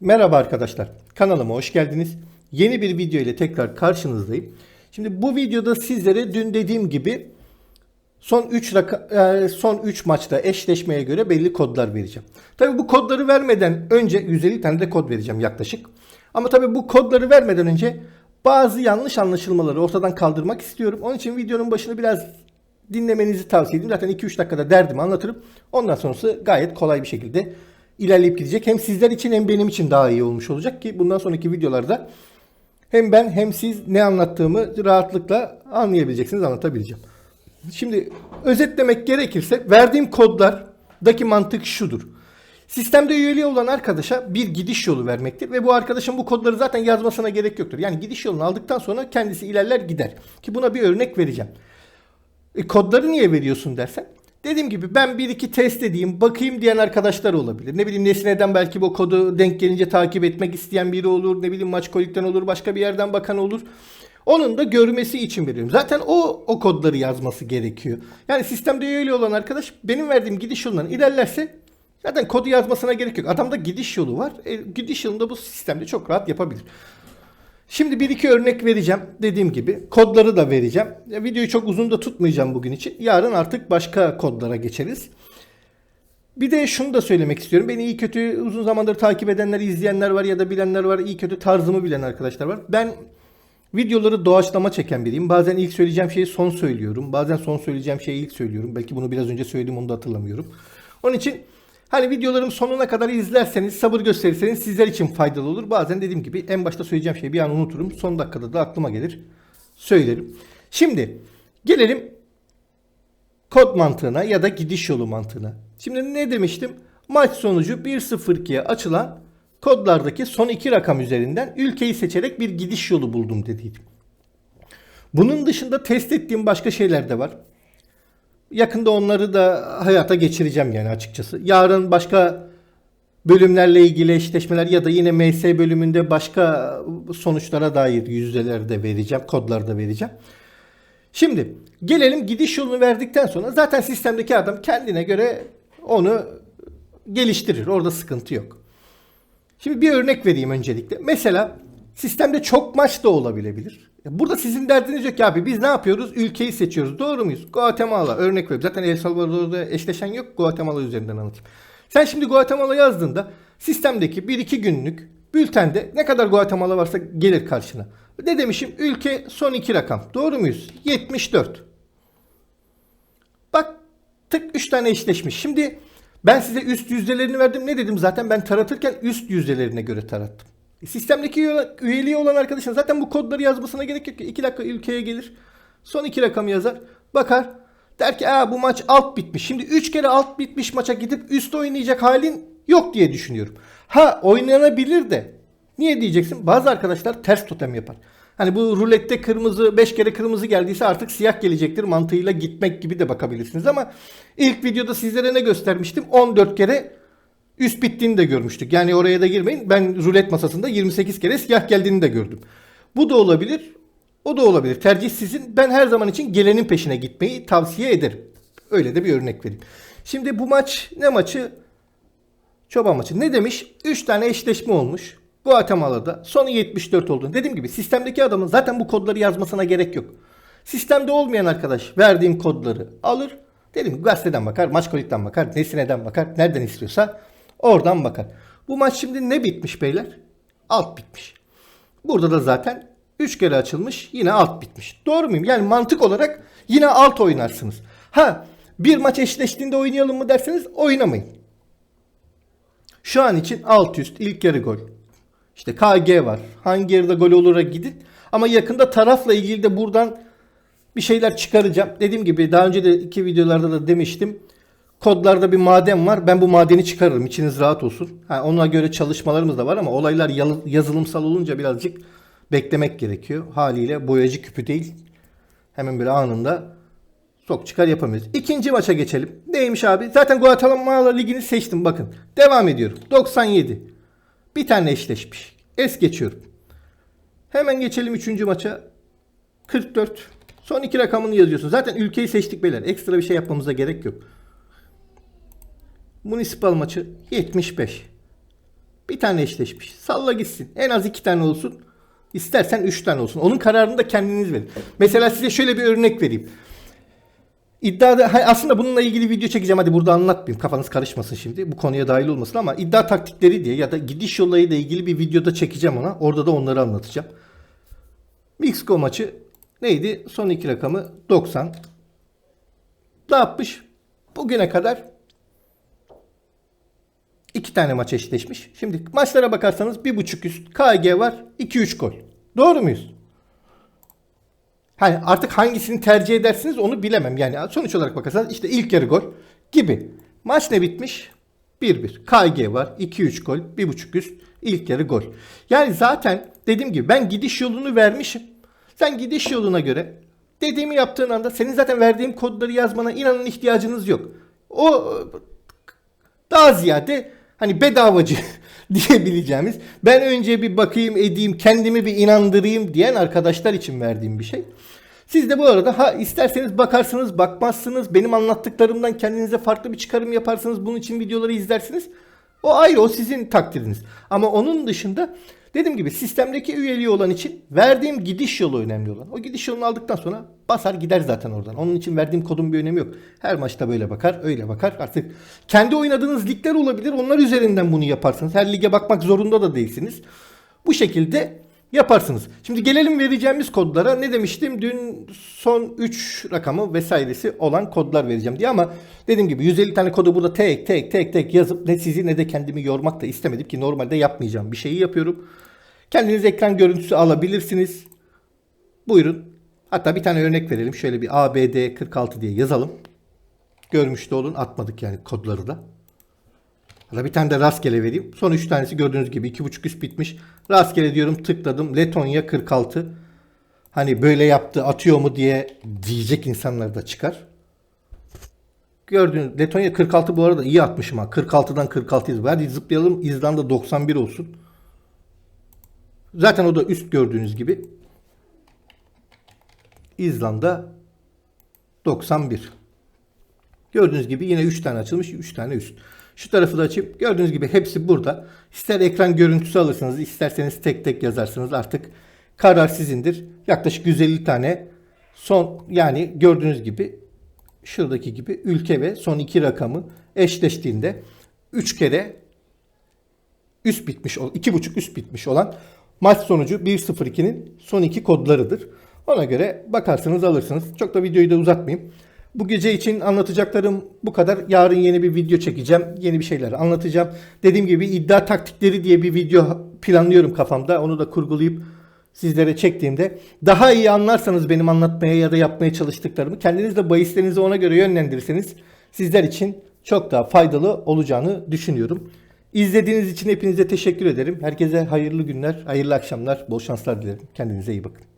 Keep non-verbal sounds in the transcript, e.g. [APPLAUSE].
Merhaba arkadaşlar. Kanalıma hoş geldiniz. Yeni bir video ile tekrar karşınızdayım. Şimdi bu videoda sizlere dün dediğim gibi son 3 son 3 maçta eşleşmeye göre belli kodlar vereceğim. Tabii bu kodları vermeden önce 150 tane de kod vereceğim yaklaşık. Ama tabii bu kodları vermeden önce bazı yanlış anlaşılmaları ortadan kaldırmak istiyorum. Onun için videonun başını biraz dinlemenizi tavsiye ederim. Zaten 2-3 dakikada derdimi anlatırım. Ondan sonrası gayet kolay bir şekilde ilerleyip gidecek. Hem sizler için hem benim için daha iyi olmuş olacak ki bundan sonraki videolarda hem ben hem siz ne anlattığımı rahatlıkla anlayabileceksiniz, anlatabileceğim. Şimdi özetlemek gerekirse verdiğim kodlardaki mantık şudur. Sistemde üyeliği olan arkadaşa bir gidiş yolu vermektir ve bu arkadaşın bu kodları zaten yazmasına gerek yoktur. Yani gidiş yolunu aldıktan sonra kendisi ilerler gider. Ki buna bir örnek vereceğim. E, kodları niye veriyorsun dersen. Dediğim gibi ben bir iki test edeyim, bakayım diyen arkadaşlar olabilir. Ne bileyim Nesine'den belki bu kodu denk gelince takip etmek isteyen biri olur. Ne bileyim maç kolikten olur, başka bir yerden bakan olur. Onun da görmesi için veriyorum. Zaten o o kodları yazması gerekiyor. Yani sistemde üyeli olan arkadaş benim verdiğim gidiş yolundan ilerlerse zaten kodu yazmasına gerek yok. Adamda gidiş yolu var. E, gidiş yolunda bu sistemde çok rahat yapabilir. Şimdi bir iki örnek vereceğim. Dediğim gibi kodları da vereceğim. Videoyu çok uzun da tutmayacağım bugün için. Yarın artık başka kodlara geçeriz. Bir de şunu da söylemek istiyorum. Beni iyi kötü uzun zamandır takip edenler, izleyenler var ya da bilenler var. İyi kötü tarzımı bilen arkadaşlar var. Ben videoları doğaçlama çeken biriyim. Bazen ilk söyleyeceğim şeyi son söylüyorum. Bazen son söyleyeceğim şeyi ilk söylüyorum. Belki bunu biraz önce söyledim onu da hatırlamıyorum. Onun için Hani videolarım sonuna kadar izlerseniz, sabır gösterirseniz sizler için faydalı olur. Bazen dediğim gibi en başta söyleyeceğim şeyi bir an unuturum. Son dakikada da aklıma gelir. Söylerim. Şimdi gelelim kod mantığına ya da gidiş yolu mantığına. Şimdi ne demiştim? Maç sonucu 1-0-2'ye açılan kodlardaki son iki rakam üzerinden ülkeyi seçerek bir gidiş yolu buldum dediydim. Bunun dışında test ettiğim başka şeyler de var. Yakında onları da hayata geçireceğim yani açıkçası. Yarın başka bölümlerle ilgili eşleşmeler ya da yine MS bölümünde başka sonuçlara dair yüzdeler de vereceğim, kodlar da vereceğim. Şimdi gelelim gidiş yolunu verdikten sonra zaten sistemdeki adam kendine göre onu geliştirir. Orada sıkıntı yok. Şimdi bir örnek vereyim öncelikle. Mesela sistemde çok maç da olabilebilir. Burada sizin derdiniz yok ki abi biz ne yapıyoruz? Ülkeyi seçiyoruz. Doğru muyuz? Guatemala örnek veriyorum. Zaten El Salvador'da eşleşen yok. Guatemala üzerinden anlatayım. Sen şimdi Guatemala yazdığında sistemdeki 1-2 günlük bültende ne kadar Guatemala varsa gelir karşına. Ne demişim? Ülke son iki rakam. Doğru muyuz? 74. Bak tık 3 tane eşleşmiş. Şimdi ben size üst yüzdelerini verdim. Ne dedim zaten ben taratırken üst yüzdelerine göre tarattım. Sistemdeki üyeliği olan arkadaşın zaten bu kodları yazmasına gerek yok. 2 dakika ülkeye gelir. Son 2 rakamı yazar. Bakar. Der ki Aa, bu maç alt bitmiş. Şimdi 3 kere alt bitmiş maça gidip üst oynayacak halin yok diye düşünüyorum. Ha oynanabilir de. Niye diyeceksin? Bazı arkadaşlar ters totem yapar. Hani bu rulette kırmızı 5 kere kırmızı geldiyse artık siyah gelecektir mantığıyla gitmek gibi de bakabilirsiniz ama ilk videoda sizlere ne göstermiştim? 14 kere üst bittiğini de görmüştük. Yani oraya da girmeyin. Ben rulet masasında 28 kere siyah geldiğini de gördüm. Bu da olabilir. O da olabilir. Tercih sizin. Ben her zaman için gelenin peşine gitmeyi tavsiye ederim. Öyle de bir örnek vereyim. Şimdi bu maç ne maçı? Çoban maçı. Ne demiş? 3 tane eşleşme olmuş. Guatemala'da. Sonu 74 oldu. Dediğim gibi sistemdeki adamın zaten bu kodları yazmasına gerek yok. Sistemde olmayan arkadaş verdiğim kodları alır. Dedim gazeteden bakar, maç kolikten bakar, nesineden bakar, nereden istiyorsa Oradan bakar. Bu maç şimdi ne bitmiş beyler? Alt bitmiş. Burada da zaten 3 kere açılmış yine alt bitmiş. Doğru muyum? Yani mantık olarak yine alt oynarsınız. Ha bir maç eşleştiğinde oynayalım mı derseniz oynamayın. Şu an için alt üst ilk yarı gol. İşte KG var. Hangi yarıda gol olura gidin. Ama yakında tarafla ilgili de buradan bir şeyler çıkaracağım. Dediğim gibi daha önce de iki videolarda da demiştim kodlarda bir maden var. Ben bu madeni çıkarırım. İçiniz rahat olsun. Ha, ona göre çalışmalarımız da var ama olaylar yazılımsal olunca birazcık beklemek gerekiyor. Haliyle boyacı küpü değil. Hemen bir anında sok çıkar yapamıyoruz. İkinci maça geçelim. Neymiş abi? Zaten Guatemala Ligi'ni seçtim bakın. Devam ediyorum. 97. Bir tane eşleşmiş. Es geçiyorum. Hemen geçelim üçüncü maça. 44. Son iki rakamını yazıyorsun. Zaten ülkeyi seçtik beyler. Ekstra bir şey yapmamıza gerek yok. Munisipal maçı 75. Bir tane eşleşmiş. Salla gitsin. En az iki tane olsun. İstersen üç tane olsun. Onun kararını da kendiniz verin. Mesela size şöyle bir örnek vereyim. İddiada aslında bununla ilgili video çekeceğim. Hadi burada anlatmayayım. Kafanız karışmasın şimdi. Bu konuya dahil olmasın ama iddia taktikleri diye ya da gidiş yollarıyla ilgili bir videoda çekeceğim ona. Orada da onları anlatacağım. Mexico maçı neydi? Son iki rakamı 90. Ne yapmış? Bugüne kadar iki tane maç eşleşmiş. Şimdi maçlara bakarsanız bir buçuk üst KG var. 2-3 gol. Doğru muyuz? Hani artık hangisini tercih edersiniz onu bilemem. Yani sonuç olarak bakarsanız işte ilk yarı gol gibi. Maç ne bitmiş? 1-1. KG var. 2-3 gol. 1.5 üst. ilk yarı gol. Yani zaten dediğim gibi ben gidiş yolunu vermişim. Sen gidiş yoluna göre dediğimi yaptığın anda senin zaten verdiğim kodları yazmana inanın ihtiyacınız yok. O daha ziyade hani bedavacı [LAUGHS] diyebileceğimiz ben önce bir bakayım edeyim kendimi bir inandırayım diyen arkadaşlar için verdiğim bir şey. Siz de bu arada ha isterseniz bakarsınız bakmazsınız benim anlattıklarımdan kendinize farklı bir çıkarım yaparsınız bunun için videoları izlersiniz. O ayrı o sizin takdiriniz. Ama onun dışında dediğim gibi sistemdeki üyeliği olan için verdiğim gidiş yolu önemli olan. O gidiş yolunu aldıktan sonra basar gider zaten oradan. Onun için verdiğim kodun bir önemi yok. Her maçta böyle bakar, öyle bakar. Artık kendi oynadığınız ligler olabilir. Onlar üzerinden bunu yaparsınız. Her lige bakmak zorunda da değilsiniz. Bu şekilde yaparsınız. Şimdi gelelim vereceğimiz kodlara. Ne demiştim? Dün son 3 rakamı vesairesi olan kodlar vereceğim diye ama dediğim gibi 150 tane kodu burada tek tek tek tek yazıp ne sizi ne de kendimi yormak da istemedim ki normalde yapmayacağım bir şeyi yapıyorum. Kendiniz ekran görüntüsü alabilirsiniz. Buyurun. Hatta bir tane örnek verelim. Şöyle bir ABD 46 diye yazalım. Görmüş de olun. Atmadık yani kodları da. Hatta bir tane de rastgele vereyim. Son 3 tanesi gördüğünüz gibi 2.5 üst bitmiş. Rastgele diyorum tıkladım. Letonya 46. Hani böyle yaptı atıyor mu diye diyecek insanlar da çıkar. Gördüğünüz Letonya 46 bu arada iyi atmışım ha. 46'dan 46 iz. Hadi zıplayalım. İzlanda 91 olsun. Zaten o da üst gördüğünüz gibi. İzlanda 91. Gördüğünüz gibi yine 3 tane açılmış, 3 tane üst. Şu tarafı da açayım. Gördüğünüz gibi hepsi burada. İster ekran görüntüsü alırsınız, isterseniz tek tek yazarsınız. Artık karar sizindir. Yaklaşık 150 tane son yani gördüğünüz gibi şuradaki gibi ülke ve son iki rakamı eşleştiğinde 3 kere üst bitmiş, ol- iki buçuk üst bitmiş olan maç sonucu 1-0-2'nin son iki kodlarıdır. Ona göre bakarsanız alırsınız. Çok da videoyu da uzatmayayım. Bu gece için anlatacaklarım bu kadar. Yarın yeni bir video çekeceğim. Yeni bir şeyler anlatacağım. Dediğim gibi iddia taktikleri diye bir video planlıyorum kafamda. Onu da kurgulayıp sizlere çektiğimde daha iyi anlarsanız benim anlatmaya ya da yapmaya çalıştıklarımı kendiniz de bahislerinizi ona göre yönlendirirseniz sizler için çok daha faydalı olacağını düşünüyorum. İzlediğiniz için hepinize teşekkür ederim. Herkese hayırlı günler, hayırlı akşamlar, bol şanslar dilerim. Kendinize iyi bakın.